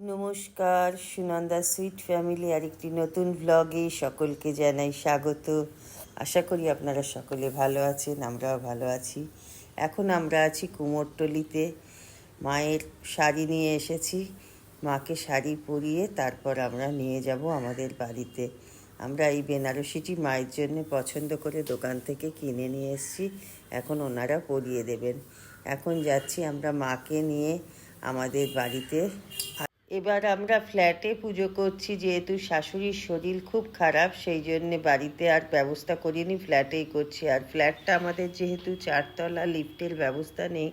নমস্কার, Sunanda sweet family আর একটি নতুন ব্লগে সকলকে জানাই স্বাগত। আশা করি আপনারা সকলে ভালো আছেন, আমরাও ভালো আছি। এখন আমরা আছি কুমোরটলিতে। মায়ের শাড়ি নিয়ে এসেছি। মাকে শাড়ি পরিয়ে তারপর আমরা নিয়ে যাব আমাদের বাড়িতে। আমরা এই বেনারসিটি মায়ের জন্য পছন্দ করে দোকান থেকে কিনে নিয়ে এসেছি। এখন ওনারা পরিয়ে দেবেন। এখন যাচ্ছি আমরা মাকে নিয়ে আমাদের বাড়িতে। এবার আমরা ফ্ল্যাটে পুজো করছি, যেহেতু শাশুড়ির শরীর খুব খারাপ, সেই জন্যে বাড়িতে আর ব্যবস্থা করিনি ফ্ল্যাটেই করছি। আর ফ্ল্যাটটা আমাদের যেহেতু চারতলা লিফটের ব্যবস্থা নেই,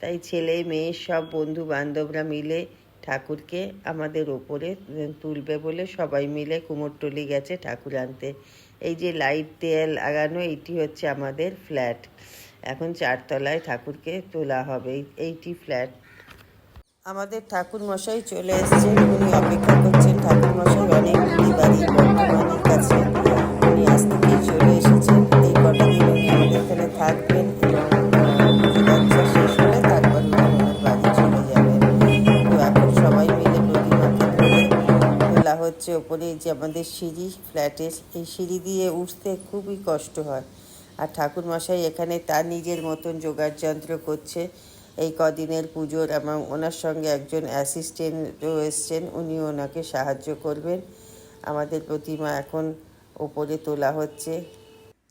তাই ছেলে, মেয়ে সব বন্ধু বান্ধবরা মিলে ঠাকুরকে আমাদের ওপরে তুলবে বলে সবাই মিলে কুমোরটলি গেছে ঠাকুর আনতে। এই যে লাইট দেয়াল লাগানো এইটি হচ্ছে আমাদের ফ্ল্যাট এখন চারতলায় ঠাকুরকে তোলা হবে। এই- এইটি ফ্ল্যাট আমাদের ঠাকুর মশাই চলে এসেছেন, উনি অপেক্ষা করছেন ঠাকুর মশাই অনেকগুলি বাড়ির বর্তমানের কাছে। উনি আজ থেকেই চলে এসেছেন। এই কটা দিন উনি আমাদের এখানে থাকবেন বাড়ি এখন হচ্ছে। ওপরে যে আমাদের সিঁড়ি, ফ্ল্যাটের এই সিঁড়ি দিয়ে উঠতে খুবই কষ্ট হয়। আর ঠাকুর মশাই এখানে তার নিজের মতন যোগাড় যন্ত্র করছে। এই কদিনের পুজোর এবং ওনার সঙ্গে একজন অ্যাসিস্ট্যান্টও এসছেন। উনি ওনাকে সাহায্য করবেন। আমাদের প্রতিমা এখন ওপরে তোলা হচ্ছে।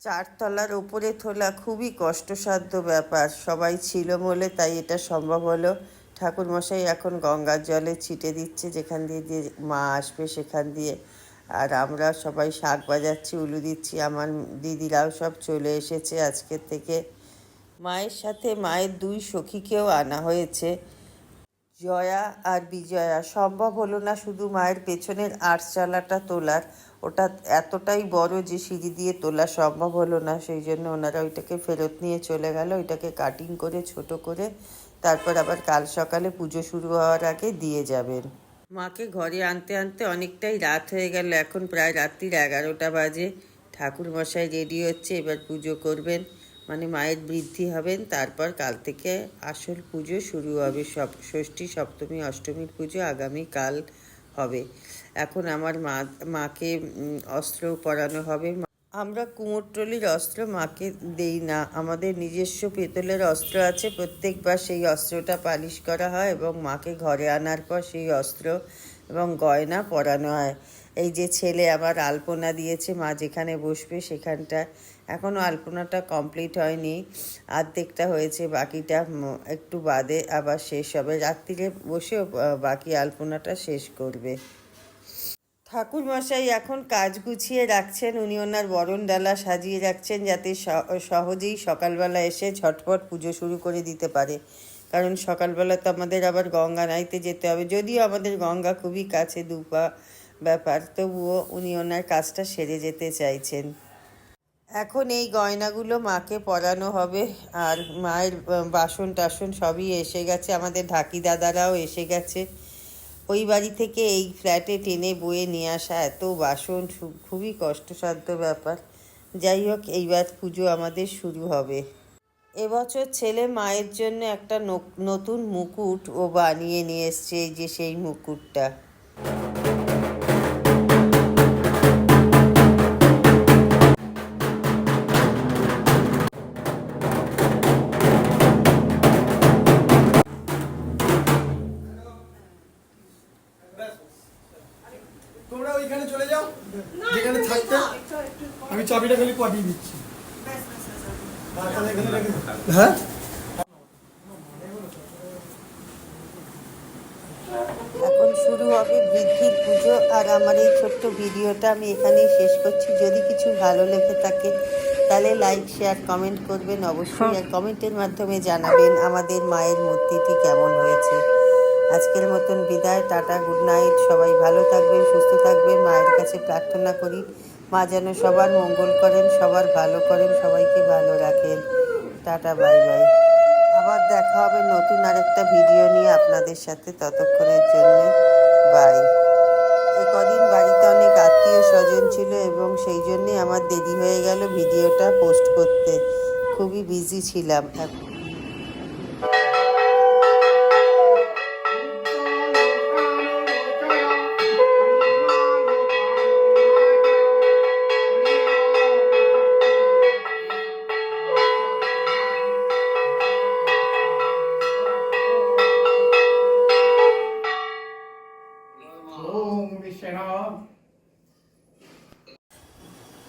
চারতলার ওপরে তোলা খুবই কষ্টসাধ্য ব্যাপার। সবাই ছিল বলে তাই এটা সম্ভব হলো। ঠাকুরমশাই এখন গঙ্গার জলে ছিটে দিচ্ছে। যেখান দিয়ে দিয়ে মা আসবে সেখান দিয়ে। আর আমরা সবাই শাক বাজাচ্ছি, উলু দিচ্ছি। আমার দিদিরাও সব চলে এসেছে আজকের থেকে। মায়ের সাথে মায়ের দুই সখীকেও আনা হয়েছে। জয়া আর বিজয়া, সম্ভব হলো না শুধু মায়ের পেছনের আটচালাটা তোলার, ওটা এতটাই বড় যে সিঁড়ি দিয়ে তোলা সম্ভব হলো না, সেই জন্য ওনারা ওইটাকে ফেরত নিয়ে চলে গেল, ওইটাকে কাটিং করে, ছোট করে, তারপর আবার কাল সকালে পুজো শুরু হওয়ার আগে দিয়ে যাবেন। মাকে ঘরে আনতে আনতে অনেকটাই রাত হয়ে গেল, এখন প্রায় রাত্রির এগারোটা বাজে। ঠাকুর মশাই রেডি হচ্ছে, এবার পুজো করবেন। মানে মায়ের বৃদ্ধি হবেন, তারপর কাল থেকে আসল পুজো শুরু হবে সব ষষ্ঠী, সপ্তমী অষ্টমীর পুজো আগামী কাল হবে। এখন আমার মা, মাকে অস্ত্র পরানো হবে। আমরা কুমোরটলির অস্ত্র মাকে দেই না, আমাদের নিজস্ব পেতলের অস্ত্র আছে, প্রত্যেকবার সেই অস্ত্রটা পালিশ করা হয় এবং মাকে ঘরে আনার পর সেই অস্ত্র এবং গয়না পরানো হয়। এই যে ছেলে আবার আলপনা দিয়েছে, মা যেখানে বসবে সেখানটা। এখনও আলপনাটা কমপ্লিট হয়নি। অর্ধেকটা হয়েছে, বাকিটা একটু বাদে আবার শেষ হবে। রাত্রিরে বসেও বাকি আলপনাটা শেষ করবে। ঠাকুর মশাই এখন কাজ গুছিয়ে রাখছেন। উনি ওনার বরণ ডালা সাজিয়ে রাখছেন যাতে সহজেই সকালবেলা এসে ঝটপট পুজো শুরু করে দিতে পারে। কারণ সকালবেলা তো আমাদের আবার গঙ্গা নাইতে যেতে হবে। যদিও আমাদের গঙ্গা খুবই কাছে, দুপা ব্যাপার। তবুও উনি ওনার কাজটা সেরে যেতে চাইছেন। এখন এই গয়নাগুলো মাকে পরানো হবে আর মায়ের বাসন টাসন সবই এসে গেছে। আমাদের ঢাকি দাদারাও এসে গেছে। ওই বাড়ি থেকে এই ফ্ল্যাটে টেনে বয়ে নিয়ে আসা এত বাসন খুবই কষ্টসাধ্য ব্যাপার। যাই হোক, এইবার পুজো আমাদের শুরু হবে। এবছর ছেলে মায়ের জন্য একটা নতুন মুকুট ও বানিয়ে নিয়ে এসছে এই যে সেই মুকুটটা। তোমরা ওইখানে চলে যাও যেখানে থাকতে আমি চাবিটা খালি পাঠিয়ে দিচ্ছি। হ্যাঁ। এখন শুরু হবে বৃদ্ধির পুজো আর আমার এই ছোট্ট ভিডিওটা আমি এখানেই শেষ করছি। যদি কিছু ভালো লেগে থাকে তাহলে লাইক শেয়ার কমেন্ট করবেন। অবশ্যই আর কমেন্টের মাধ্যমে জানাবেন আমাদের মায়ের মূর্তিটি কেমন হয়েছে। আজকের মতন বিদায়, টাটা গুড নাইট সবাই ভালো থাকবেন, সুস্থ থাকবেন, মায়ের কাছে প্রার্থনা করি। মা যেন সবার মঙ্গল করেন, সবার ভালো করেন, সবাইকে ভালো রাখেন। টাটা বাই বাই আবার দেখা হবে নতুন আরেকটা ভিডিও নিয়ে আপনাদের সাথে ততক্ষণের জন্য। বাই এ কদিন বাড়িতে অনেক আত্মীয় স্বজন ছিল এবং সেই জন্যে আমার দেরি হয়ে গেল ভিডিওটা পোস্ট করতে। খুবই বিজি ছিলাম।